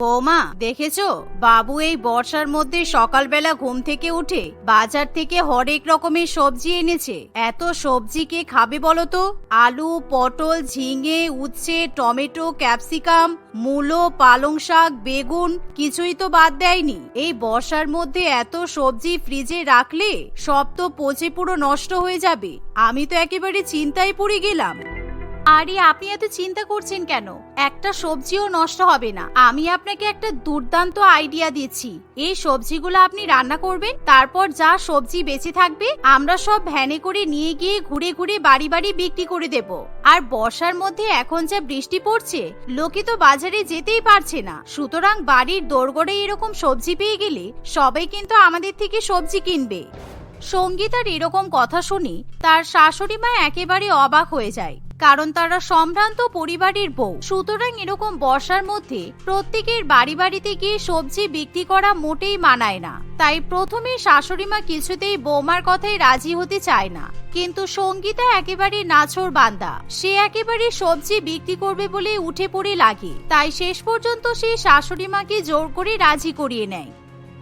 বৌমা, দেখেছ? বাবু এই বর্ষার মধ্যে সকালবেলা ঘুম থেকে উঠে বাজার থেকে হরেক রকমের সবজি এনেছে। এত সবজি কে খাবে বলো তো? আলু, পটল, ঝিঙে, উচ্ছে, টমেটো, ক্যাপসিকাম, মূলো, পালং শাক, বেগুন, কিছুই তো বাদ দেয়নি। এই বর্ষার মধ্যে এত সবজি ফ্রিজে রাখলে সব তো পচে পুরো নষ্ট হয়ে যাবে। আমি তো একেবারে চিন্তায় পড়ে গেলাম। আরে, আপনি এত চিন্তা করছেন কেন? একটা সবজিও নষ্ট হবে না। আমি আপনাকে একটা দুর্দান্ত আইডিয়া দিচ্ছি। এই সবজিগুলো আপনি রান্না করবেন, তারপর যা সবজি বেঁচে থাকবে, আমরা সব ভ্যানে করে নিয়ে গিয়ে ঘুরে ঘুরে বাড়ি বাড়ি বিক্রি করে দেব। আর বর্ষার মধ্যে এখন যা বৃষ্টি পড়ছে, লোকে তো বাজারে যেতেই পারছে না। সুতরাং বাড়ির দোরগড়ে এরকম সবজি পেয়ে গেলে সবাই কিন্তু আমাদের থেকে সবজি কিনবে। সঙ্গীতার এরকম কথা শুনি তার শাশুড়ি মা একেবারে অবাক হয়ে যায়। কারণ তারা সম্ভ্রান্ত পরিবারের বউ। সুতরাং এরকম বর্ষার মধ্যে প্রত্যেকের বাড়ি বাড়িতে গিয়ে সবজি বিক্রি করা মোটেই মানায় না। তাই প্রথমে শাশুড়ি মা কিছুতেই বৌমার কথায় রাজি হতে চায় না। কিন্তু সঙ্গীতা একেবারে নাছর বান্দা। সে একেবারে সবজি বিক্রি করবে বলে উঠে পড়ে লাগে। তাই শেষ পর্যন্ত সে শাশুড়ি মাকে জোর করে রাজি করিয়ে নেয়।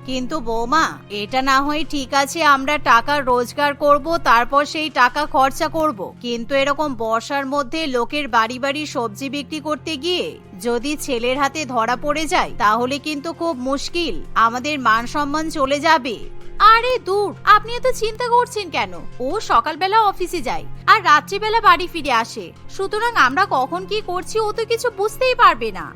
কিন্তু বৌমা, এটা না হয় ঠিক আছে আমরা টাকা রোজগার করব, তারপর সেই টাকা খরচা করব। কিন্তু এরকম বর্ষার মধ্যে লোকের বাড়ি বাড়ি সবজি বিক্রি করতে গিয়ে যদি ছেলের হাতে ধরা পড়ে যায়, তাহলে কিন্তু খুব মুশকিল। আমাদের মান সম্মান চলে যাবে। আরে দূর, আপনি এত চিন্তা করছেন কেন? ও সকালবেলা অফিসে যায় আর রাত্রিবেলা বাড়ি ফিরে আসে। সুতরাং আমরা কখন কি করছি ও তো কিছু বুঝতেই পারবে না।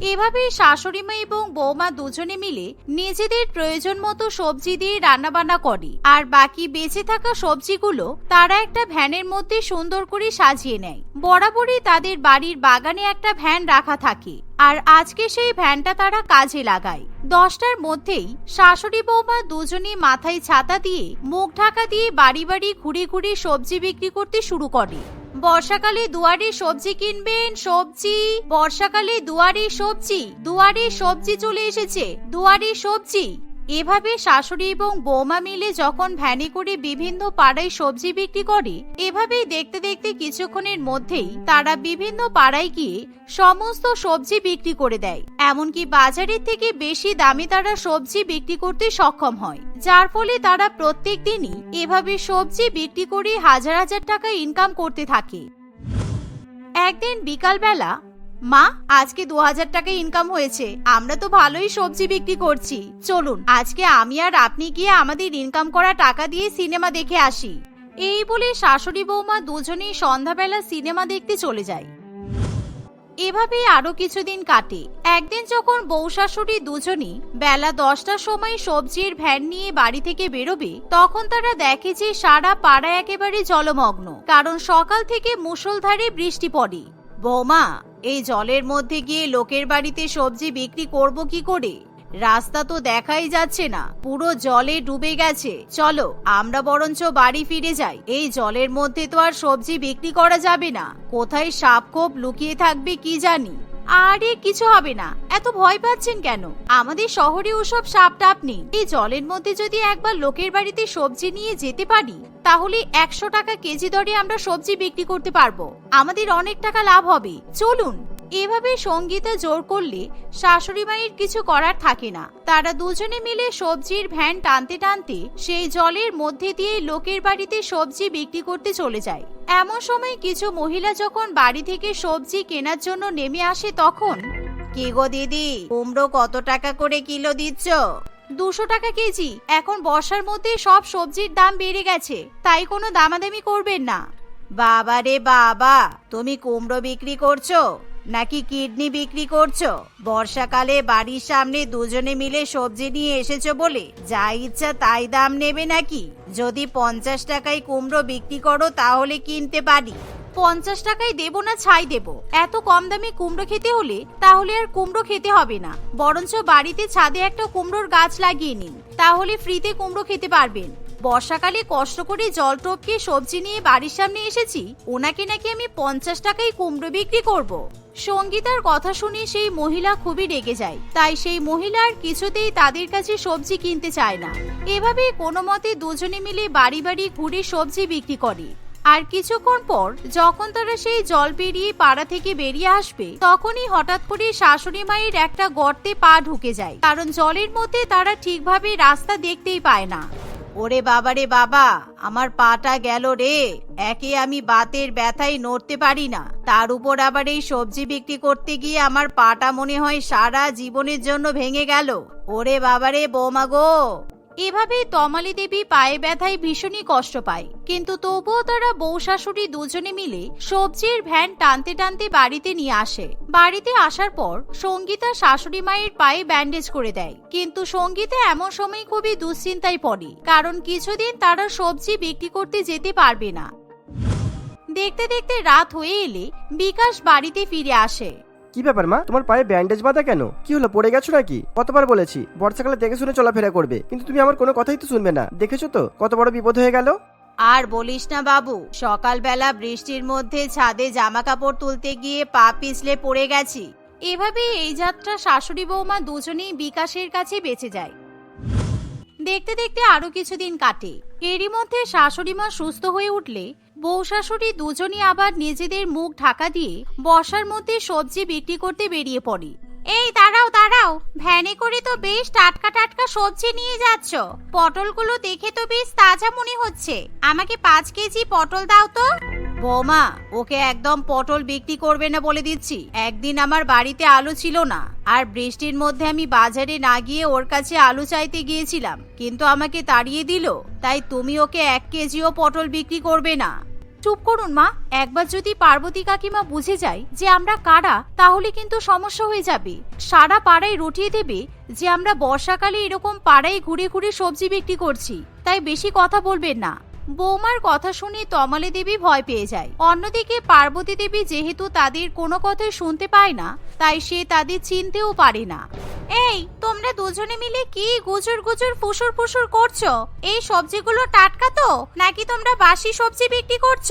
এভাবে শাশুড়ি মা এবং বৌমা দুজনে মিলে নিজেদের প্রয়োজন মতো সবজি দিয়ে রান্না বান্না করে। আর বাকি বেঁচে থাকা সবজিগুলো তারা একটা ভ্যানের মধ্যে সুন্দর করে সাজিয়ে নেয়। বরাবরই তাদের বাড়ির বাগানে একটা ভ্যান রাখা থাকে। আর আজকে সেই ভ্যানটা তারা কাজে লাগায়। দশটার মধ্যেই শাশুড়ি বৌমা দুজনেই মাথায় ছাতা দিয়ে মুখ ঢাকা দিয়ে বাড়ি বাড়ি ঘুরে ঘুরে সবজি বিক্রি করতে শুরু করে। বর্ষাকালে দুয়ারে সবজি কিনবেন সবজি। বর্ষাকালে দুয়ারে সবজি দুয়ারে সবজি চলে এসেছে দুয়ারে সবজি। এভাবে শাশুড়ি এবং বৌমা মিলে যখন ভ্যানে করে বিভিন্ন পাড়ায় সবজি বিক্রি করে, এভাবেই দেখতে দেখতে কিছুক্ষণের মধ্যেই তারা বিভিন্ন পাড়ায় গিয়ে সমস্ত সবজি বিক্রি করে দেয়। এমনকি বাজারের থেকে বেশি দামে তারা সবজি বিক্রি করতে সক্ষম হয়, যার ফলে তারা প্রত্যেক দিনই এভাবে সবজি বিক্রি করে হাজার হাজার টাকা ইনকাম করতে থাকে। একদিন বিকালবেলা মা, আজকে দু হাজার টাকা ইনকাম হয়েছে। আমরা তো ভালোই সবজি বিক্রি করছি। চলুন, আজকে আমি আর আপনি গিয়ে আমাদের ইনকাম করা টাকা দিয়ে সিনেমা দেখে আসি। এই বলে শাশুড়ি বৌমা দুজনেই সন্ধ্যাবেলা সিনেমা দেখতে চলে যায়। এভাবে আরও কিছুদিন কাটে। একদিন যখন বউ শাশুড়ি দুজনই বেলা দশটার সময় সবজির ভ্যান নিয়ে বাড়ি থেকে বেরোবে, তখন তারা দেখে যে সারা পাড়া একেবারে জলমগ্ন। কারণ সকাল থেকে মুষলধারে বৃষ্টি পড়ে। বৌমা, এই জলের মধ্যে গিয়ে লোকের বাড়িতে সবজি বিক্রি করব কি করে? রাস্তা তো দেখাই যাচ্ছে না, পুরো জলে ডুবে গেছে। চলো, আমরা বরঞ্চ বাড়ি ফিরে যাই। এই জলের মধ্যে তো আর সবজি বিক্রি করা যাবে না। কোথায় সাপ খোপ লুকিয়ে থাকবে কি জানি। আরে, কিছু হবে না। এত ভয় পাচ্ছেন কেন? আমাদের শহরে ওসব সাপ টাপ নেই। এই জলের মধ্যে যদি একবার লোকের বাড়িতে সবজি নিয়ে যেতে পারি, তাহলে একশো টাকা কেজি দরে আমরা সবজি বিক্রি করতে পারব। আমাদের অনেক টাকা লাভ হবে। চলুন। এভাবে সঙ্গীতা জোর করলে শাশুড়ি মায়ের কিছু করার থাকে না। তারা দুজনে মিলে সবজির ভ্যান টানতে টানতে সেই জলের মধ্যে দিয়ে লোকের বাড়িতে সবজি বিক্রি করতে চলে যায়। এমন সময় কিছু মহিলা যখন বাড়ি থেকে সবজি কেনার জন্য নেমে আসে তখন, কি গো দিদি, কুমড়ো কত টাকা করে কিলো দিচ্ছ? দুশো টাকা কেজি, এখন বর্ষার মধ্যে সব সবজির দাম বেড়ে গেছে, তাই কোনো দামাদামি করবেন না। বাবা রে বাবা, তুমি কুমড়ো বিক্রি করছ? নাকি কিডনি বিক্রি করছ? বর্ষাকালে বাড়ির সামনে দুজনে মিলে সবজি নিয়ে এসেছ বলে যা ইচ্ছা তাই দাম নেবে নাকি? যদি পঞ্চাশ টাকায় কুমড়ো বিক্রি করো তাহলে কিনতে পারি। পঞ্চাশ টাকায় দেবো না, ছাই দেবো। এত কম দামে কুমড়ো খেতে হলে তাহলে আর কুমড়ো খেতে হবে না। বরঞ্চ বাড়িতে ছাদে একটা কুমড়োর গাছ লাগিয়ে নিন। তাহলে ফ্রিতে কুমড়ো খেতে পারবেন। বর্ষাকালে কষ্ট করে জল টপকে সবজি নিয়ে বাড়ির সামনে এসেছি। ওনাকে নাকি আমি পঞ্চাশ টাকায় কুমড়ো বিক্রি করব। সঙ্গীতার কথা শুনে সেই মহিলা খুবই রেগে যায়। তাই সেই মহিলার কিছুতেই তাদের কাছে সবজি কিনতে চায় না। এভাবে কোনো মতে দুজনে মিলে বাড়ি বাড়ি ঘুরে সবজি বিক্রি করে। আর কিছুক্ষণ পর যখন তারা সেই জল পেরিয়ে পাড়া থেকে বেরিয়ে আসবে, তখনই হঠাৎ করে শাশুড়ি মায়ের একটা গর্তে পা ঢুকে যায়। কারণ জলের মধ্যে তারা ঠিকভাবে রাস্তা দেখতেই পায় না। ওরে বাবারে বাবা, আমার পাটা গেল রে। একে আমি বাতের ব্যথায় নড়তে পারি না। তার উপর আবার এই সবজি বিক্রি করতে গিয়ে আমার পাটা মনে হয় সারা জীবনের জন্য ভেঙে গেল। ওরে বাবারে বৌমা গো। এভাবে তমালি দেবী পায়ে ব্যথায় ভীষণই কষ্ট পায়। কিন্তু তবুও তারা বউ শাশুড়ি দুজনে মিলে সবজির ভ্যান টানতে টানতে বাড়িতে নিয়ে আসে। বাড়িতে আসার পর সঙ্গীতা শাশুড়ি মায়ের পায়ে ব্যান্ডেজ করে দেয়। কিন্তু সঙ্গীতা এমন সময় খুবই দুশ্চিন্তায় পড়ে, কারণ কিছুদিন তারা সবজি বিক্রি করতে যেতে পারবে না। দেখতে দেখতে রাত হয়ে এলে বিকাশ বাড়িতে ফিরে আসে। কি ব্যাপার মা? তোমার পায়ে ব্যান্ডেজ বাঁধা কেন? কি হলো, পড়ে গেছো নাকি? কতবার বলেছি, বর্ষাকালে দেখে শুনে চলাফেরা করবে, কিন্তু তুমি আমার কোনো কথাই তো শুনবে না। দেখেছ তো, কত বড় বিপদ হয়ে গেল? আর বলিস না বাবু, সকালবেলা বৃষ্টির মধ্যে ছাদে জামা কাপড় তুলতে গিয়ে পা পিছলে পড়ে গেছি। এভাবে এই যাত্রা শাশুড়ি বৌমা দুজনেই বিকাশের কাছে বেঁচে যায়। দেখতে দেখতে আরও কিছুদিন কাটে। এরই মধ্যে শাশুড়ি মা সুস্থ হয়ে উঠলে বউ শাশুড়ি দুজনই আবার নিজেদের মুখ ঢাকা দিয়ে বর্ষার মধ্যে সবজি বিক্রি করতে বেরিয়ে পড়ে। এই দাঁড়াও দাঁড়াও, ভ্যানে করে তো বেশ টাটকা টাটকা সবজি নিয়ে যাচ্ছ। পটলগুলো দেখে তো বেশ তাজা মনে হচ্ছে। আমাকে পাঁচ কেজি পটল দাও তো। বৌমা, ওকে একদম পটল বিক্রি করবে না বলে দিচ্ছি। একদিন আমার বাড়িতে আলু ছিল না, আর বৃষ্টির মধ্যে আমি বাজারে না গিয়ে ওর কাছে আলু চাইতে গিয়েছিলাম, কিন্তু আমাকে তাড়িয়ে দিল। তাই তুমি ওকে এক কেজিও পটল বিক্রি করবে না। চুপ করুন মা, একবার যদি পার্বতী কাকিমা বুঝে যায় যে আমরা কারা, তাহলে কিন্তু সমস্যা হয়ে যাবে। সারা পাড়ায় রটিয়ে দেবে যে আমরা বর্ষাকালে এরকম পাড়ায় ঘুরে ঘুরে সবজি বিক্রি করছি। তাই বেশি কথা বলবেন না। বৌমার কথা শুনে তমালি দেবী ভয় পেয়ে যায়। অন্যদিকে পার্বতী দেবী যেহেতু তাদের কোনো কথাই শুনতে পায় না, তাই সে তাদের চিনতেও পারে না। এই, তোমরা দুজনে মিলে কি গুজুর গুজুর ফুসুর ফুসুর করছ? এই সবজিগুলো টাটকা তো? নাকি তোমরা বাসি সবজি বিক্রি করছ?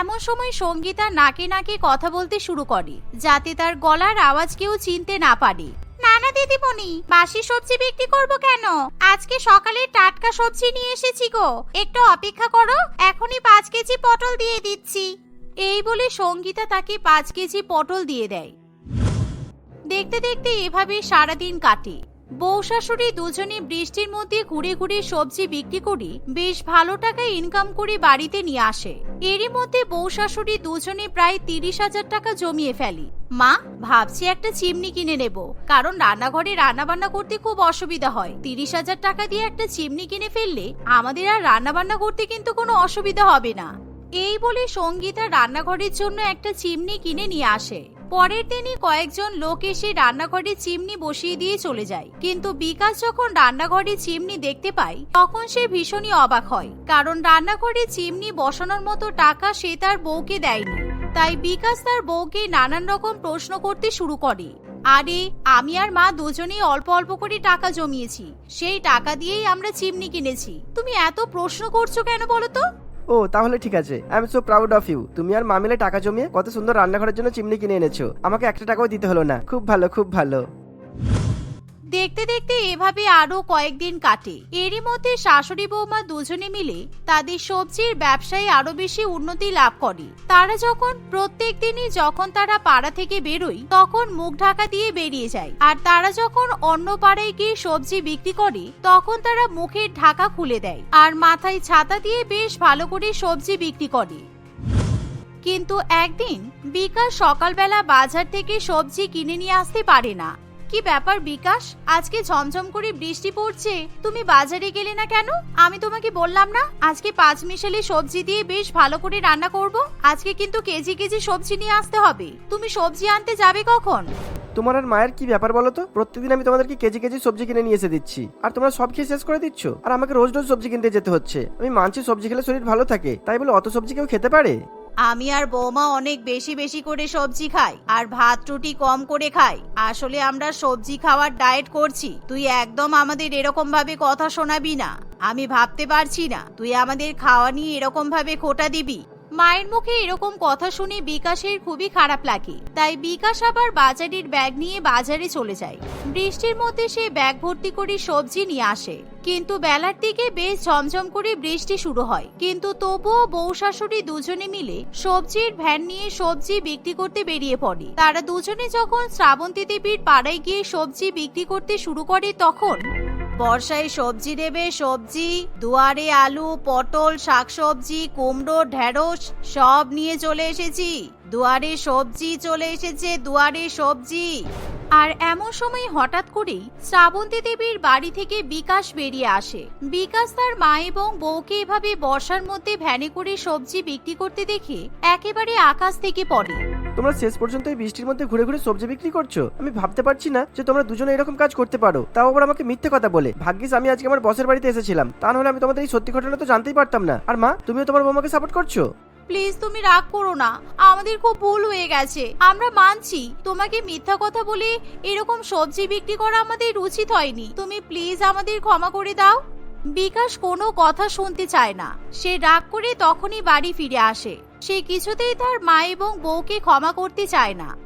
এমন সময় সঙ্গীতা নাকে নাকে কথা বলতে শুরু করে, যাতে তার গলার আওয়াজ কেউ চিনতে না পারে। না না দিদিমণি, বাসি সবজি বিক্রি করব কেন? আজকে সকালে টাটকা সবজি নিয়ে এসেছি গো। একটু অপেক্ষা করো, এখনই পাঁচ কেজি পটল দিয়ে দিচ্ছি। এই বলে সঙ্গীতা তাকে পাঁচ কেজি পটল দিয়ে দেয়। দেখতে দেখতে এভাবে সারাদিন কাটে। বউ শাশুড়ি দুজনে বৃষ্টির মধ্যে ঘুরে ঘুরে সবজি বিক্রি করে, বেশ ভালো টাকা ইনকাম করে বাড়িতে নিয়ে আসে। এরই মধ্যে বউ শাশুড়ি দুজনে প্রায় তিরিশ হাজার টাকা জমিয়ে ফেলি। মা, ভাবছি একটা চিমনি কিনে নেব, কারণ রান্নাঘরে রান্না বান্না করতে খুব অসুবিধা হয়। তিরিশ হাজার টাকা দিয়ে একটা চিমনি কিনে ফেললে আমাদের আর রান্না বান্না করতে কিন্তু কোনো অসুবিধা হবে না। এই বলে সঙ্গীতা রান্নাঘরের জন্য একটা চিমনি কিনে নিয়ে আসে। পরের দিনই কয়েকজন লোক এসে রান্নাঘরে চিমনি বসিয়ে দিয়ে চলে যায়। কিন্তু বিকাশ যখন রান্নাঘরে চিমনি দেখতে পায়, তখন সে ভীষণই অবাক হয়। কারণ রান্নাঘরে চিমনি বসানোর মতো টাকা সে তার বউকে দেয়নি। তাই বিকাশ তার বউকে নানান রকম প্রশ্ন করতে শুরু করে। আরে, আমি আর মা দুজনেই অল্প অল্প করে টাকা জমিয়েছি। সেই টাকা দিয়েই আমরা চিমনি কিনেছি। তুমি এত প্রশ্ন করছ কেন বলো তো? ও, তাহলে ঠিক আছে। I am so proud of you তুমি আর মামিলে টাকা জমিয়ে কত সুন্দর রান্নাঘরের জন্য চিমনি কিনে এনেছো। আমাকে একটা টাকাও দিতে হলো না। খুব ভালো খুব ভালো। দেখতে দেখতে এভাবে আরও কয়েকদিন কাটে। এরই মধ্যে শাশুড়ি বৌমা দুজনে মিলে তাদের সবজির ব্যবসায় আরও বেশি উন্নতি লাভ করে। তারা যখন প্রত্যেক দিনই যখন তারা পাড়া থেকে বেরোয়, তখন মুখ ঢাকা দিয়ে বেরিয়ে যায়। আর তারা যখন অন্য পাড়ায় গিয়ে সবজি বিক্রি করে, তখন তারা মুখের ঢাকা খুলে দেয় আর মাথায় ছাতা দিয়ে বেশ ভালো করে সবজি বিক্রি করে। কিন্তু একদিন বিকাশ সকালবেলা বাজার থেকে সবজি কিনে নিয়ে আসতে পারে না। কি ব্যাপার বিকাশ? আজকে ঝমঝম করে বৃষ্টি পড়ছে। তুমি বাজারে গেলে না কেন? আমি তোমাকে বললাম না, আজকে পাঁচ মিশালি সবজি দিয়ে বেশ ভালো করে রান্না করব। আজকে কিন্তু কেজি কেজি সবজি নিয়ে আসতে হবে। তুমি সবজি আনতে যাবে কখন? তোমার আর মায়ের কি ব্যাপার বলো তো? প্রত্যেকদিন আমি তোমাদেরকে কেজি কেজি সবজি কিনে নিয়ে এসে দিচ্ছি। আর তোমরা সব খেয়ে শেষ করে দিচ্ছ? আর আমাকে রোজ রোজ সবজি কিনতে যেতে হচ্ছে। আমি মানছি সবজি খেলে শরীর ভালো থাকে। তাই বলে অত সবজি কেউ খেতে পারে? আমি আর বৌমা অনেক বেশি বেশি করে সবজি খাই, আর ভাত রুটি কম করে খাই। আসলে আমরা সবজি খাওয়ার ডায়েট করছি। তুই একদম আমাদের এরকম ভাবে কথা শোনাবি না। আমি ভাবতে পারছি না, তুই আমাদের খাওয়া নিয়ে এরকম ভাবে খোটা দিবি। মায়ের মুখে এরকম কথা শুনে বিকাশের খুবই খারাপ লাগে। তাই বিকাশ আবার বাজারের ব্যাগ নিয়ে বাজারে চলে যায়। বৃষ্টির মধ্যে সে ব্যাগ ভর্তি করে সবজি নিয়ে আসে। কিন্তু বেলার দিকে বেশ ঝমঝম করে বৃষ্টি শুরু হয়। কিন্তু তবুও বউ শাশুড়ি দুজনে মিলে সবজির ভ্যান নিয়ে সবজি বিক্রি করতে বেরিয়ে পড়ে। তারা দুজনে যখন শ্রাবন্তী দেবীর পাড়ায় গিয়ে সবজি বিক্রি করতে শুরু করে তখন বর্ষায় সবজি দেবে সবজি, দুয়ারে আলু, পটল, শাকসবজি, কুমড়ো, ঢেঁড়স, সব নিয়ে চলে এসেছি। দুয়ারে সবজি চলে এসেছে, দুয়ারে সবজি। আর এমন সময় হঠাৎ করেই শ্রাবন্তী দেবীর বাড়ি থেকে বিকাশ বেরিয়ে আসে। বিকাশ তার মা এবং বউকে এভাবে বর্ষার মধ্যে ভ্যানে করে সবজি বিক্রি করতে দেখে একেবারে আকাশ থেকে পড়ে। তোমরা শেষ পর্যন্ত এই বৃষ্টির মধ্যে ঘুরে ঘুরে সবজি বিক্রি করছ? আমি ভাবতে পারছি না যে তোমরা দুজনে এরকম কাজ করতে পারো। তাও আবার আমাকে মিথ্যে কথা বলে। ভাগ্যিস আমি আজকে আমার বসের বাড়িতে এসেছিলাম। তা নাহলে আমি তোমাদের এই সত্যি ঘটনা তো জানতেই পারতাম না। আর মা, তুমিও তোমার বৌমাকে সাপোর্ট করছ? প্লিজ তুমি রাগ করো না। আমাদের খুব ভুল হয়ে গেছে। আমরা মানছি, তোমাকে মিথ্যা কথা বলে এরকম সবজি বিক্রি করা আমাদের উচিত হয়নি। তুমি প্লিজ আমাদের ক্ষমা করে দাও। বিকাশ কোনো কথা শুনতে চায় না। সে রাগ করে তখনই বাড়ি ফিরে আসে। সে কিছুতেই তার মা এবং বউকে ক্ষমা করতে চায় না।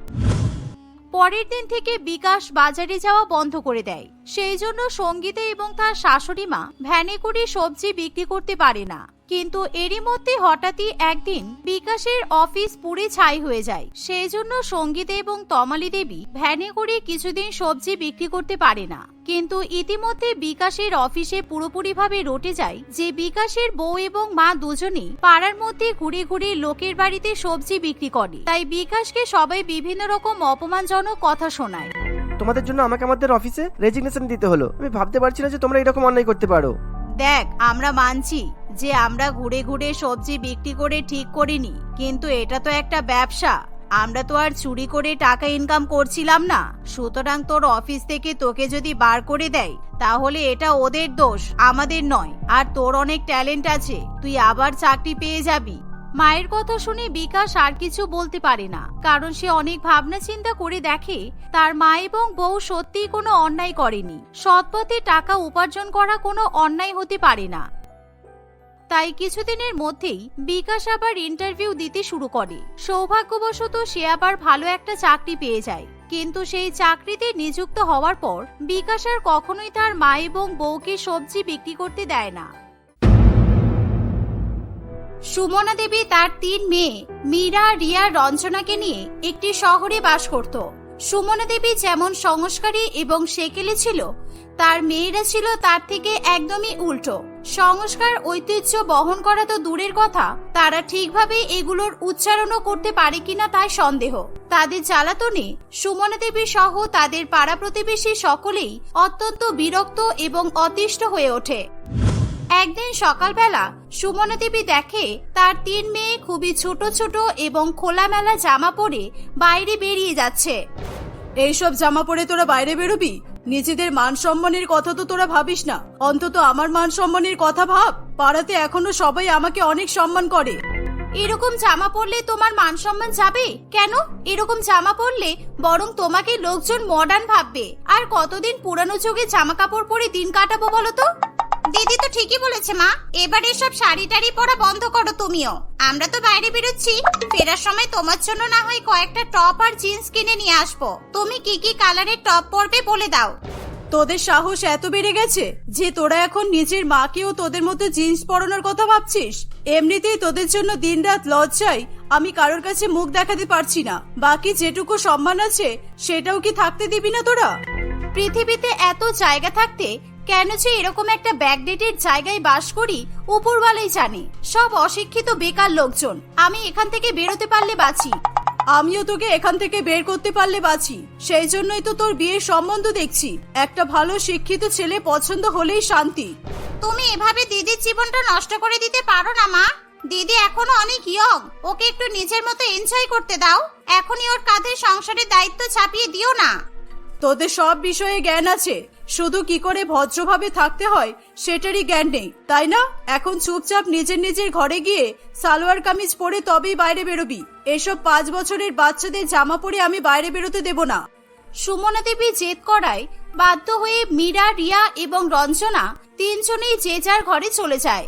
পরের দিন থেকে বিকাশ বাজারে যাওয়া বন্ধ করে দেয়। সেই জন্য সঙ্গীতে এবং তার শাশুড়ি মা ভ্যানে করে সবজি বিক্রি করতে পারে না। কিন্তু এরই মধ্যে হঠাৎই একদিন বিকাশের অফিস পুড়ে ছাই হয়ে যায়। সেই জন্য সঙ্গীতে এবং তমালি দেবী ভ্যানে করে কিছুদিন সবজি বিক্রি করতে পারে না। কিন্তু ইতিমধ্যে বিকাশের অফিসে পুরোপুরিভাবে রটে যায় যে বিকাশের বউ এবং মা দুজনেই পাড়ার মধ্যে ঘুরে ঘুরে লোকের বাড়িতে সবজি বিক্রি করে। তাই বিকাশকে সবাই বিভিন্ন রকম অপমানজনক কথা শোনায়। তোমাদের জন্য আমাকে আমাদের অফিসে রেজিগনেশন দিতে হলো। আমি ভাবতে পারছি না যে তোমরা এরকম অন্যায় করতে পারো। দেখ, আমরা মানছি যে আমরা ঘুরে ঘুরে সবজি বিক্রি করে ঠিক করিনি, কিন্তু এটা তো একটা ব্যবসা। আমরা তো আর চুরি করে টাকা ইনকাম করছিলাম না। সুতরাং তোর অফিস থেকে তোকে যদি বার করে দেয়, তাহলে এটা ওদের দোষ, আমাদের নয়। আর তোর অনেক ট্যালেন্ট আছে, তুই আবার চাকরি পেয়ে যাবি। মায়ের কথা শুনে বিকাশ আর কিছু বলতে পারে না, কারণ সে অনেক ভাবনা চিন্তা করে দেখে তার মা এবং বউ সত্যিই কোনো অন্যায় করেনি। সৎপথে টাকা উপার্জন করা কোনো অন্যায় হতে পারে না। তাই কিছুদিনের মধ্যেই বিকাশ আবার ইন্টারভিউ দিতে শুরু করে। সৌভাগ্যবশত সে আবার ভালো একটা চাকরি পেয়ে যায়। কিন্তু সেই চাকরিতে নিযুক্ত হওয়ার পর বিকাশ আর কখনোই তার মা এবং বউকে সবজি বিক্রি করতে দেয় না। সুমনা দেবী তার তিন মেয়ে, মীরা, রিয়া, রঞ্জনাকে নিয়ে একটি শহরে বাস করত। সুমনা দেবী যেমন সংস্কারী এবং সেকেলে ছিল, তার মেয়েরা ছিল তার থেকে একদমই উল্টো। সংস্কার, ঐতিহ্য বহন করা তো দূরের কথা, তারা ঠিকভাবে এগুলোর উচ্চারণও করতে পারে কিনা তাই সন্দেহ। তাদের জ্বালাতনে সুমনা দেবী সহ তাদের পাড়া প্রতিবেশী সকলেই অত্যন্ত বিরক্ত এবং অতিষ্ঠ হয়ে ওঠে। একদিন সকালবেলা সুমনা দেবী দেখে তার তিন মেয়ে খুবই ছোট ছোট এবং খোলামেলা জামা পরে বাইরে বেরিয়ে যাচ্ছে। এইসব জামা পরে তোরা বাইরে বেরোবি? নিজেদের মান সম্মানের কথা তো তোরা ভাবিস না। অন্তত আমার মান সম্মানের কথা ভাব। পাড়াতে এখনও সবাই আমাকে অনেক সম্মান করে। এরকম জামা পরলে তোমার মান সম্মান যাবে? কেন? এরকম জামা পরলে বরং তোমাকে লোকজন মডার্ন ভাববে। আর কতদিন পুরানো যুগে জামা কাপড় পরে দিন কাটাবো বলো তো? দিদি তো ঠিকই বলেছে মা। এবার এসব শাড়ি টাড়ি পরা বন্ধ করো তুমিও। আমরা তো বাইরে বেরোচ্ছি। ফেরার সময় তোমার জন্য না হয় কয়েকটা টপ আর জিন্স কিনে নিয়ে আসব। তুমি কি কি কালারের টপ পরবে বলে দাও। তোদের সাহস এত বেড়ে গেছে যে তোরা এখন নিজের মাকেও তোদের মতো জিন্স পরানোর কথা ভাবছিস? এমনিতেই তোদের জন্য দিনরাত লজ্জায় আমি কারোর কাছে মুখ দেখাতে পারছি না। বাকি যেটুকু সম্মান আছে সেটাও কি থাকতে দিবি না তোরা? পৃথিবীতে এত জায়গা থাকতে কেন যে এরকম একটা ব্যাকডেটের জায়গায় বাস করি উপরওয়ালাই জানে। সব অশিক্ষিত বেকার লোকজন। আমি এখান থেকে বেরোতে পারলে বাঁচি। আমিও তোকে এখান থেকে বের করতে পারলে বাঁচি। সেই জন্যই তো তোর বিয়ের সম্বন্ধ দেখছি। একটা ভালো শিক্ষিত ছেলে পছন্দ হলেই শান্তি। তুমি এভাবে দিদির জীবনটা নষ্ট করে দিতে পারো না মা। দিদি এখনও অনেক ইয়ং ওকে একটু নিজের মতো এনজয় করতে দাও। এখনই ওর কাঁধে সংসারের দায়িত্ব চাপিয়ে দিও না। তোদের সব বিষয়ে জ্ঞান আছে। শুধু কি করে ভদ্রভাবে থাকতে হয় সেটারই জ্ঞান নেই, তাই না? এখন চুপচাপ নিজের নিজের ঘরে গিয়ে সালোয়ার কামিজ পরে তবেই বাইরে বেরোবি। এসব পাঁচ বছরের বাচ্চাদের জামা পরে আমি বাইরে বেরোতে দেব না। সুমনা দেবী জেদ করায় বাধ্য হয়ে মীরা, রিয়া এবং রঞ্জনা তিনজনেই যে যার ঘরে চলে যায়।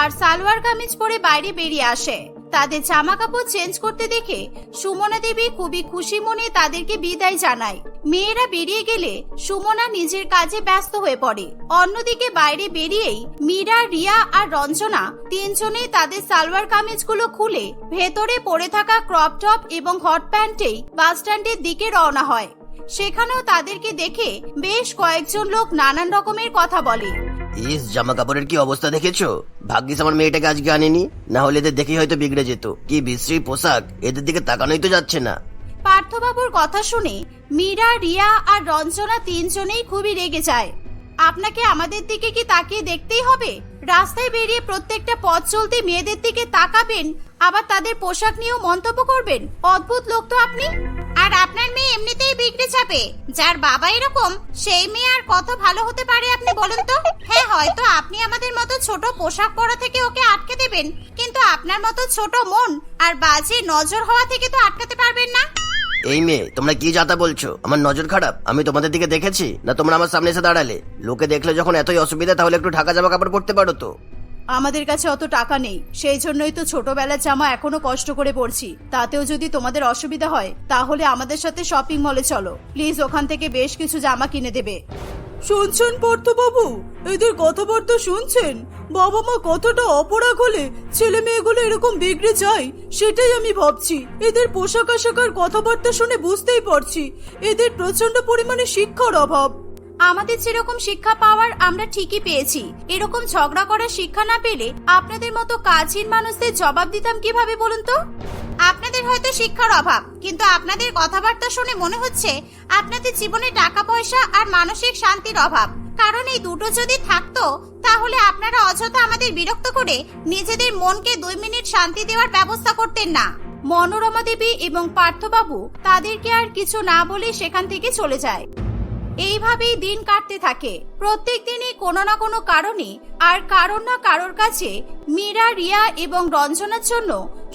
আর সালোয়ার কামিজ পরে বাইরে বেরিয়ে আসে। তাদের জামা কাপড় চেঞ্জ করতে দেখে সুমনা দেবী খুবই খুশি মনে তাদেরকে বিদায় জানায়। মেয়েরা বেরিয়ে গেলে সুমনা নিজের কাজে ব্যস্ত হয়ে পড়ে। অন্যদিকে বাইরে বেরিয়েই মীরা, রিয়া আর রঞ্জনা তিনজনেই তাদের সালোয়ার কামিজগুলো খুলে ভেতরে পড়ে থাকা ক্রপ টপ এবং হট প্যান্টেই বাস স্ট্যান্ডের দিকে রওনা হয়। সেখানেও তাদেরকে দেখে বেশ কয়েকজন লোক নানান রকমের কথা বলে। ইস জামা কাপড়ের কি অবস্থা দেখেছ? ভাগ্যিস আমার মেয়েটাকে আজকে আনেনি, না হলে এদের দেখেই হয়তো বিগড়ে যেত। কি বিশ্রী পোশাক, এদের দিকে তাকানোই তো যাচ্ছে না। পার্থবাবুর কথা শুনে মীরা, রিয়া আর রঞ্জনা তিনজনেই খুবই রেগে যায়। আপনাকে আমাদের দিকে কি তাকিয়ে দেখতেই হবে? রাস্তায় বেরিয়ে প্রত্যেকটা পথ চলতে মেয়েদের দিকে তাকাবেন আবার তাদের পোশাক নিয়েও মন্তব্য করবেন? অদ্ভুত লোক তো আপনি। আর আপনার মেয়ে এমনিতেই বিগড়ে যাবে। যার বাবা এরকম, সেই মেয়ে আর কত ভালো হতে পারে আপনি বলুন তো? হ্যাঁ হয়তো আপনি আমাদের মতো ছোট পোশাক পরা থেকে ওকে আটকে দেবেন। কিন্তু আপনার মতো ছোট মন আর বাজে নজর হওয়া থেকে তো আটকাতে পারবেন না। এই মেয়ে, তোমরা কি যাতা বলছো? আমার নজর খারাপ। আমি তোমাদের দিকে দেখেছি? না তোমরা আমার সামনে এসে দাঁড়ালে? লোকে দেখলে যখন এতই অসুবিধা, তাহলে একটু ঢাকা জামা কাপড় পরতে পারো তো। আমাদের কাছে অত টাকা নেই। সেই জন্যই তো ছোটবেলার জামা এখনও কষ্ট করে পড়ছি। তাতেও যদি তোমাদের অসুবিধা হয়, তাহলে আমাদের সাথে শপিং মলে চলো। প্লিজ ওখান থেকে বেশ কিছু জামা কিনে দেবে। শুনছেন পার্থবাবু এদের কথাবার্তা শুনছেন? বাবা মা কতটা অপরাগ হলে ছেলে মেয়েগুলো এরকম বিগড়ে যায়, সেটাই আমি ভাবছি। এদের পোশাক আশাকার কথাবার্তা শুনে বুঝতেই পারছি। এদের প্রচণ্ড পরিমাণে শিক্ষার অভাব। আমাদের যেরকম শিক্ষা পাওয়ার আমরা ঠিকই পেয়েছি। এরকম ঝগড়া করার শিক্ষা না পেলে আপনাদের মতো কাজহীন মানুষদের জবাব দিতাম কীভাবে বলুন তো? আপনাদের হয়তো শিক্ষার অভাব, কিন্তু আপনাদের কথাবার্তা শুনে মনে হচ্ছে আপনাদের জীবনে টাকা পয়সা আর মানসিক শান্তির অভাব। কারণ এই দুটো যদি থাকতো, তাহলে আপনারা অযথা আমাদের বিরক্ত করে নিজেদের মনকে দুই মিনিট শান্তি দেওয়ার ব্যবস্থা করতেন না। মনোরমা দেবী এবং পার্থবাবু তাদেরকে আর কিছু না বলে সেখান থেকে চলে যায়। এইভাবেই দিন কাটতে থাকে। প্রত্যেক দিনই কোনো না কোনো কারণে, আর কারণ না কারোর কাছে, মীরা, রিয়া এবং রঞ্জনার জন্য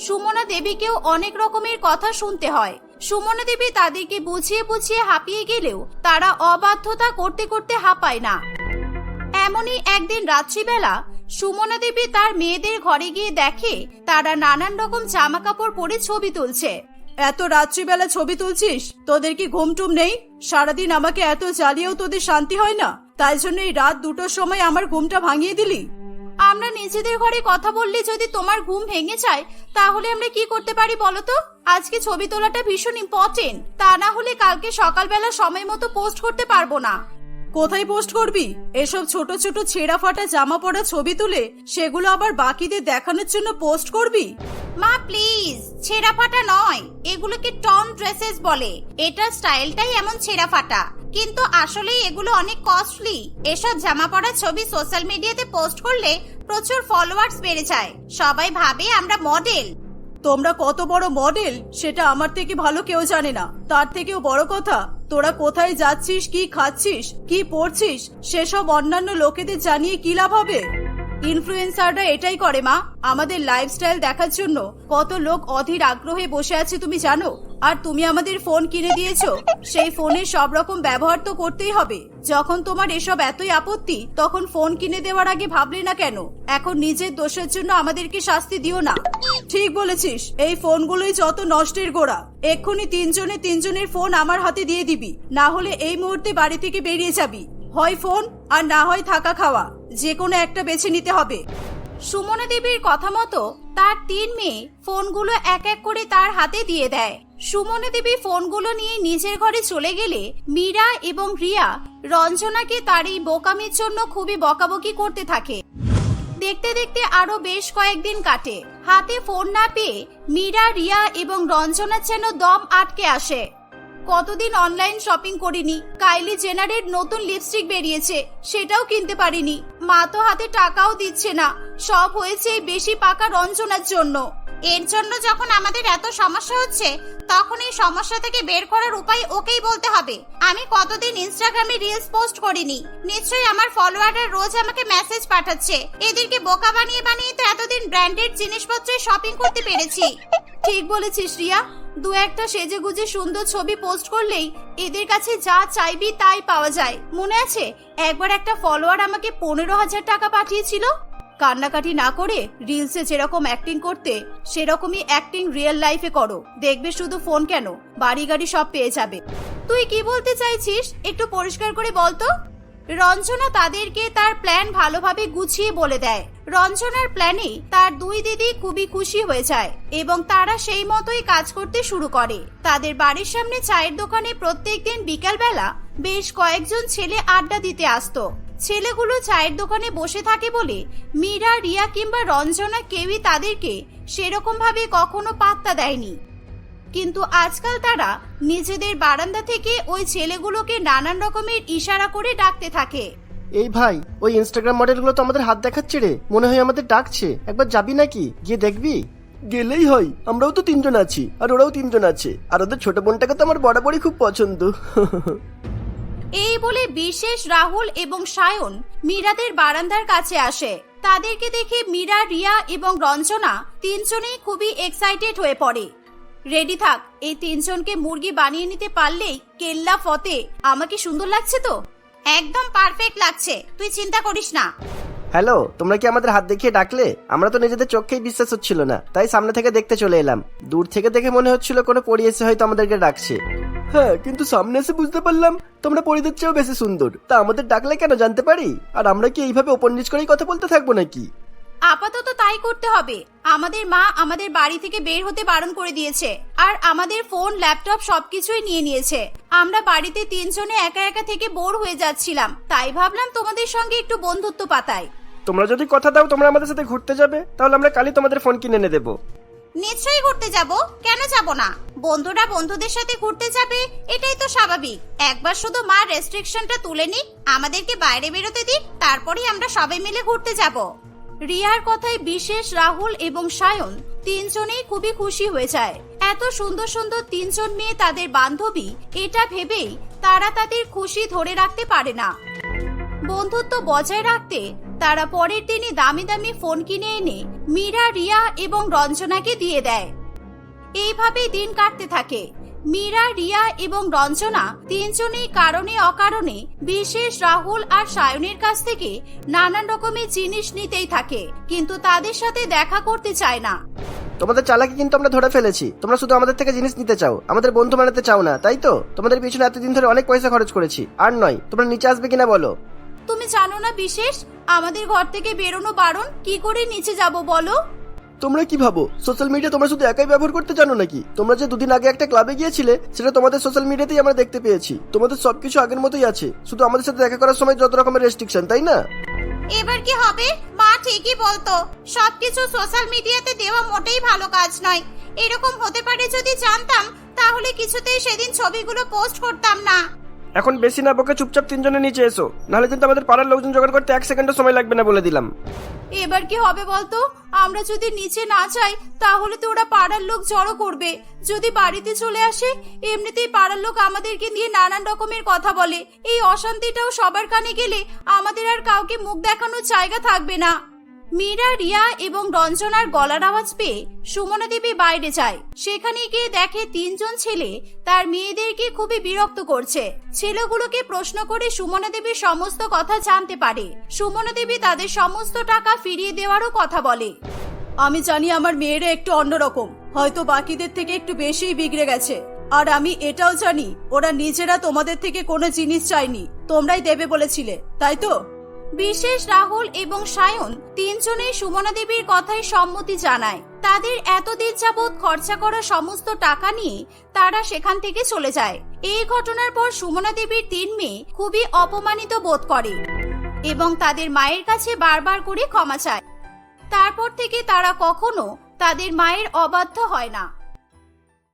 সুমনা দেবীকেও অনেক রকমের কথা শুনতে হয়। সুমনা দেবী তাদেরকে বুঝিয়ে বুঝিয়ে হাঁপিয়ে গেলেও তারা অবাধ্যতা করতে করতে হাঁপায় না। এমনই একদিন রাত্রিবেলা সুমনা দেবী তার মেয়েদের ঘরে গিয়ে দেখে তারা নানান রকম জামা কাপড় পরে ছবি তুলছে। এত রাত্রিবেলা ছবি তুলছিস? তোদের কি ঘুম টুম নেই? সারাদিন আমাকে এত জ্বালিয়েও তোদের শান্তি হয় না? তাই জন্য এই রাত দুটোর সময় আমার ঘুমটা ভাঙিয়ে দিলি। আমরা নিজেদের ঘরে কথা বললে যদি তোমার ঘুম ভেঙে যায়, তাহলে আমরা কি করতে পারি বলো তো? আজকে ছবি তোলাটা ভীষণ ইম্পর্টেন্ট তা না হলে কালকে সকালবেলা সময় মতো পোস্ট করতে পারব না। কোথায় পোস্ট করবি? এসব ছোট ছোট ছেঁড়া ফাটা জামা পরা ছবি তুলে সেগুলো আবার বাকিদের দেখানোর জন্য পোস্ট করবি? মা, প্লিজ। ছেঁড়া ফাটা নয়। এগুলোকে টম ড্রেসেস বলে? এটার স্টাইলটাই এমন ছেঁড়া ফাটা। কিন্তু আসলে এগুলো অনেক কস্টলি। এসব জামা পরা ছবি সোশ্যাল মিডিয়াতে পোস্ট করলে প্রচুর ফলোয়ার্স বেড়ে যায়। সবাই ভাবে আমরা মডেল। তোমরা কত বড় মডেল, সেটা আমার থেকে ভালো কেউ জানে না। তার থেকেও বড় কথা, তোরা কোথায় যাচ্ছিস, কি খাচ্ছিস, কি পড়ছিস, সেসব অন্যান্য লোকেদের জানিয়ে কি লাভ হবে? ইনফ্লুয়েন্সাররা এটাই করে, মা। আমাদের লাইফস্টাইল দেখার জন্য কত লোক অধীর আগ্রহে বসে আছে, তুমি জানো? আর তুমি আমাদের ফোন কিনে দিয়েছ। সেই ফোনের সব রকম ব্যবহার তো করতেই হবে। যখন তোমার এসব এতই আপত্তি, তখন ফোন কিনে দেওয়ার আগে ভাবলে না কেন? এখন নিজের দোষের জন্য আমাদেরকে শাস্তি দিও না। ঠিক বলেছিস, এই ফোনগুলোই যত নষ্টের গোড়া। এক্ষুনি তিনজনে তিনজনের ফোন আমার হাতে দিয়ে দিবি। না হলে এই মুহূর্তে বাড়ি থেকে বেরিয়ে যাবি। হয় ফোন আর না হয় থাকা খাওয়া। যে কোনো একটা বেছে নিতে হবে। সুমনা দেবীর কথা মতো তার তিন মেয়ে ফোনগুলো এক এক করে তার হাতে দিয়ে দেয়। সুমনা দেবী ফোনগুলো নিয়ে নিজের ঘরে চলে গেলে মীরা এবং রিয়া রঞ্জনাকে তার এই বোকামির জন্য খুবই বকাবকি করতে থাকে। দেখতে দেখতে আরও বেশ কয়েকদিন কাটে। হাতে ফোন না পেয়ে মীরা, রিয়া এবং রঞ্জনার যেন দম আটকে আসে। কতদিন অনলাইন শপিং করিনি। কাইলি জেনারের নতুন লিপস্টিক বেরিয়েছে, সেটাও কিনতে পারিনি। মা তো হাতে টাকাও দিচ্ছে না, সব হয়েছে এই বেশি পাকা রঞ্জনার জন্য। এর জন্য যখন আমাদের এত সমস্যা হচ্ছে, তখন এই সমস্যা থেকে বের করার উপায় ওকেই বলতে হবে। আমি কতদিন ইনস্টাগ্রামে রিলস পোস্ট করিনি, নিশ্চয়ই আমার ফলোয়াররা রোজ আমাকে মেসেজ পাঠাচ্ছে। এদেরকে বোকা বানিয়ে বানিয়ে তো এতদিন ব্র্যান্ডেড জিনিসপত্রে শপিং করতে পেরেছি। ঠিক বলেছিস, রিয়া। দু একটা সেজে গুজে সুন্দর ছবি পোস্ট করলেই এদের কাছে যা চাইবি তাই পাওয়া যায়। মনে আছে, একবার একটা ফলোয়ার আমাকে পনেরো হাজার টাকা পাঠিয়েছিল? কান্নাকাটি না করে রিলসে যেরকম অ্যাক্টিং করতে, সেরকমই অ্যাক্টিং রিয়েল লাইফে করো। দেখবে শুধু ফোন কেন বাড়ি গাড়ি সব পেয়ে যাবে। তুই কি বলতে চাইছিস? একটু পরিষ্কার করে বলতো রঞ্জনা তাদেরকে তার প্ল্যান ভালোভাবে গুছিয়ে বলে দেয়। রঞ্জনার প্ল্যানে তার দুই দিদি খুবই খুশি হয়ে যায় এবং তারা সেই মতোই কাজ করতে শুরু করে। তাদের বাড়ির সামনে চায়ের দোকানে প্রত্যেক প্রত্যেকদিন বিকালবেলা বেশ কয়েকজন ছেলে আড্ডা দিতে আসতো। ছেলেগুলো চায়ের দোকানে বসে থাকে বলে মীরা, রিয়া কিংবা রঞ্জনা কেউই তাদেরকে সেরকম ভাবে কখনো পাত্তা দেয়নি। কিন্তু আজকাল তারা নিজেদের বারান্দা থেকে ওই ছেলেগুলোকে নানান রকমের ইশারা করে ডাকতে থাকে। এই ভাই ওই ইনস্টাগ্রাম মডেলগুলো তো আমাদের হাত দেখাচ্ছে রে। মনে হয় আমাদের ডাকছে। একবার যাবি নাকি? গিয়ে দেখবি? গেলেই হয়। আমরাও তো তিনজন আছি আর ওরাও তিনজন আছে। আর ওদের ছোট বোনটাকে তো আমার বরাবরই খুব পছন্দ। এই বলে বিশেষ রাহুল এবং সায়ন মীরাদের বারান্দার কাছে আসে। তাদেরকে দেখে মীরা রিয়া এবং রঞ্জনা তিনজনেই খুবই এক্সাইটেড হয়ে পড়ে। রেডি থাক, এই তিনজনকে মুরগি বানিয়ে নিতে পারলেই কেল্লা ফতে। আমাকে সুন্দর লাগছে তো? একদম পারফেক্ট লাগছে। তুই চিন্তা করিস না। হ্যালো, তোমরা কি আমাদের হাত দেখিয়ে ডাকলে? আমরা তো নিজেদের চোখেই বিশ্বাস হচ্ছিল না, তাই সামনে থেকে দেখতে চলে এলাম। দূর থেকে দেখে মনে হচ্ছিল কোনো পরি এসে হয়তো আমাদেরকে ডাকছে। হ্যাঁ কিন্তু সামনে এসে বুঝতে পারলাম, তোমরা পরিদের চেয়েও বেশি সুন্দর। তা আমাদের ডাকলে কেন জানতে পারি? আর আমরা কি এইভাবে ওপর নিচ করেই কথা বলতে থাকব নাকি? আপাতত তাই করতে হবে। আমাদের মা আমাদের বাড়ি থেকে বের হতে বারণ করে দিয়েছে। আর আমাদের ফোন ল্যাপটপ সবকিছুই নিয়ে নিয়েছে। আমরা বাড়িতে তিনজনে একা একা থেকে বোর হয়ে যাচ্ছিলাম। তাই ভাবলাম তোমাদের সঙ্গে একটু বন্ধুত্ব পাতাই। তোমরা যদি কথা দাও তোমরা আমাদের সাথে ঘুরতে যাবে। তাহলে আমরা কালই তোমাদের ফোন কিনে এনে দেবো। নিশ্চয়ই ঘুরতে যাব। কেন যাব না? বন্ধুরা বন্ধুদের সাথে ঘুরতে যাবে এটাই তো স্বাভাবিক। একবার শুধু মা রেস্ট্রিকশনটা তুলে নিক আমাদেরকে বাইরে বেরোতে দিক তারপরেই আমরা সবাই মিলে ঘুরতে যাব। রিয়ার কথায় বিশেষ রাহুল এবং সায়ন তিনজনেই খুবই খুশি হয়ে যায়। এত সুন্দর সুন্দর তিনজন মেয়ে তাদের বান্ধবী, এটা ভেবেই তারা তাদের খুশি ধরে রাখতে পারে না। বন্ধুত্ব বজায় রাখতে তারা পরের দিনই দামি দামি ফোন কিনে এনে মীরা, রিয়া এবং রঞ্জনাকে দিয়ে দেয়। এইভাবেই দিন কাটতে থাকে। মীরা রিয়া এবং রঞ্জনা তিনজনেই কারণে অকারণে বিশেষ রাহুল আর সায়নের কাছ থেকে নানান রকমের জিনিস নিতেই থাকে কিন্তু তাদের সাথে দেখা করতে চায় না। তোমাদের চালাকি কিন্তু আমরা ধরে ফেলেছি। তোমরা শুধু আমাদের থেকে জিনিস নিতে চাও। আমাদের বন্ধু বানাতে চাও না তাই তো? তোমাদের পিছনে এতদিন ধরে অনেক পয়সা খরচ করেছি। আর নয় তোমরা নিচে আসবে কিনা বলো? তুমি জানো না বিশেষ আমাদের ঘর থেকে বেরোনো বারণ কি করে নিচে যাব বলো? তোমরা কি ভাবো? সোশ্যাল মিডিয়া তোমরা শুধু একাই ব্যবহার করতে জানো নাকি? তোমরা যে দুদিন আগে একটা ক্লাবে গিয়েছিলে, সেটা তোমাদের সোশ্যাল মিডিয়াতেই আমরা দেখতে পেয়েছি। তোমাদের সবকিছু আগের মতোই আছে। শুধু আমাদের সাথে দেখা করার সময় যত রকমের রেস্ট্রিকশন তাই না? এবার কি হবে? মা ঠিকই বলতো, সবকিছু সোশ্যাল মিডিয়াতে দেওয়া মোটেই ভালো কাজ নয়। এরকম হতে পারে যদি জানতাম, তাহলে কিছুতেই সেদিন ছবিগুলো পোস্ট করতাম না। এখন বেশি না বকে চুপচাপ তিনজনে নিচে এসো। নাহলে কিন্তু আমাদের পাড়ার লোকজন জোগাড় করতে এক সেকেন্ডও সময় লাগবে না বলে দিলাম। এবার কি হবে বলতো? আমরা যদি নিচে না যাই, তাহলে তো ওরা পাড়ার লোক জড়ো করবে। যদি বাড়িতে চলে আসে, এমনিতেই পাড়ার লোক আমাদেরকে নিয়ে নানান রকমের কথা বলে। এই অশান্তিটাও সবার কানে গেলে আমাদের আর কাউকে মুখ দেখানোর জায়গা থাকবে না। মীরা, রিয়া এবং রঞ্জনার গলার আওয়াজ পেয়ে সুমনা দেবী বাইরে যায়। সেখানে গিয়ে দেখে তিনজন ছেলে তার মেয়েদেরকে খুবই বিরক্ত করছে। ছেলেগুলোকে প্রশ্ন করে সুমনা দেবী সমস্ত কথা জানতে পারে। সুমনা দেবী তাদের সমস্ত টাকা ফিরিয়ে দেওয়ারও কথা বলে। আমি জানি আমার মেয়েরা একটু অন্যরকম, হয়তো বাকিদের থেকে একটু বেশিই বিগড়ে গেছে। আর আমি এটাও জানি, ওরা নিজেরা তোমাদের থেকে কোনো জিনিস চায়নি। তোমরাই দেবে বলেছিলে, তাই তো? বিশেষ রাহুল এবং সায়ন তিনজনেই সুমনা দেবীর কথায় সম্মতি জানায়। তাদের এতদিন যাবৎ খরচা করা সমস্ত টাকা নিয়ে তারা সেখান থেকে চলে যায়। এই ঘটনার পর সুমনা দেবীর তিন মেয়ে খুবই অপমানিত বোধ করে এবং তাদের মায়ের কাছে বারবার করে ক্ষমা চায়। তারপর থেকে তারা কখনো তাদের মায়ের অবাধ্য হয় না।